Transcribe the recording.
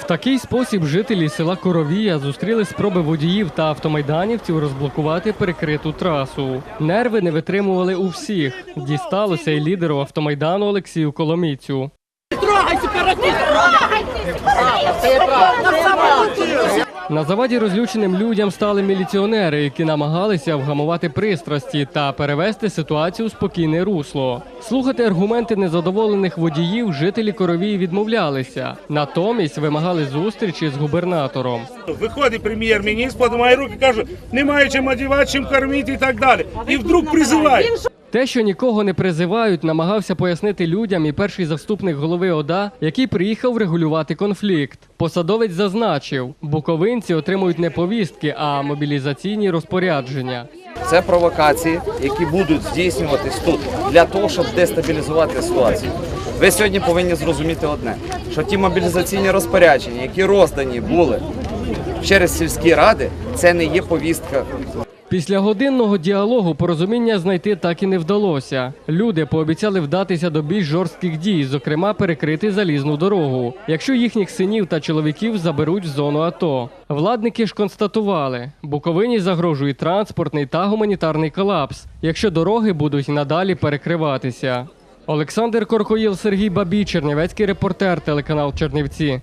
В такий спосіб жителі села Коровія зустріли спроби водіїв та автомайданівців розблокувати перекриту трасу. Нерви не витримували у всіх. Дісталося й лідеру автомайдану Олексію Коломіцю. Трогай, сепаратист! На заваді розлюченим людям стали міліціонери, які намагалися вгамувати пристрасті та перевести ситуацію у спокійне русло. Слухати аргументи незадоволених водіїв жителі Коровії відмовлялися. Натомість вимагали зустрічі з губернатором. Виходить прем'єр-міністр, подимає руки, каже, немає чим одягати, чим кормити і так далі. І вдруг призиває. Те, що нікого не призивають, намагався пояснити людям і перший заступник голови ОДА, який приїхав регулювати конфлікт. Посадовець зазначив, буковинці отримують не повістки, а мобілізаційні розпорядження. Це провокації, які будуть здійснюватись тут для того, щоб дестабілізувати ситуацію. Ви сьогодні повинні зрозуміти одне: що ті мобілізаційні розпорядження, які роздані були через сільські ради, це не є повістка. Після годинного діалогу порозуміння знайти так і не вдалося. Люди пообіцяли вдатися до більш жорстких дій, зокрема перекрити залізну дорогу, якщо їхніх синів та чоловіків заберуть в зону АТО. Владники ж констатували, Буковині загрожує транспортний та гуманітарний колапс, якщо дороги будуть надалі перекриватися. Олександр Коркоїл, Сергій Бабій, Чернівецький репортер, телеканал Чернівці.